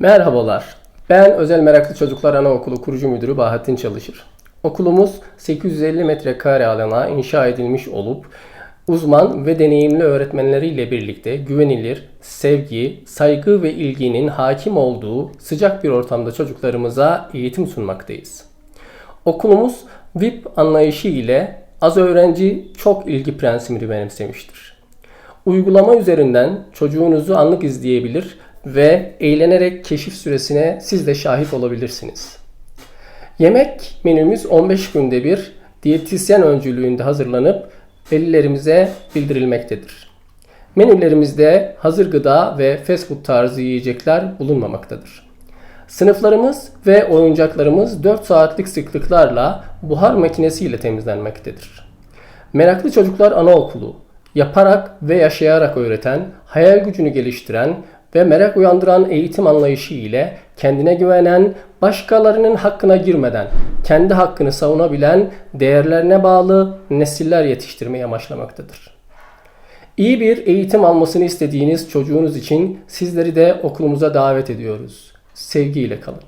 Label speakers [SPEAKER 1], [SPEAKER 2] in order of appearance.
[SPEAKER 1] Merhabalar. Ben Özel Meraklı Çocuklar Anaokulu kurucu müdürü Bahattin Çalışır. Okulumuz 850 metrekare alana inşa edilmiş olup uzman ve deneyimli öğretmenleriyle birlikte güvenilir, sevgi, saygı ve ilginin hakim olduğu sıcak bir ortamda çocuklarımıza eğitim sunmaktayız. Okulumuz VIP anlayışı ile az öğrenci çok ilgi prensibini benimsemiştir. Uygulama üzerinden çocuğunuzu anlık izleyebilir ve eğlenerek keşif süresine siz de şahit olabilirsiniz. Yemek menümüz 15 günde bir diyetisyen öncülüğünde hazırlanıp velilerimize bildirilmektedir. Menülerimizde hazır gıda ve fast food tarzı yiyecekler bulunmamaktadır. Sınıflarımız ve oyuncaklarımız 4 saatlik sıklıklarla buhar makinesiyle temizlenmektedir. Meraklı Çocuklar Anaokulu, yaparak ve yaşayarak öğreten, hayal gücünü geliştiren ve merak uyandıran eğitim anlayışı ile kendine güvenen, başkalarının hakkına girmeden, kendi hakkını savunabilen, değerlerine bağlı nesiller yetiştirmeyi amaçlamaktadır. İyi bir eğitim almasını istediğiniz çocuğunuz için sizleri de okulumuza davet ediyoruz. Sevgiyle kalın.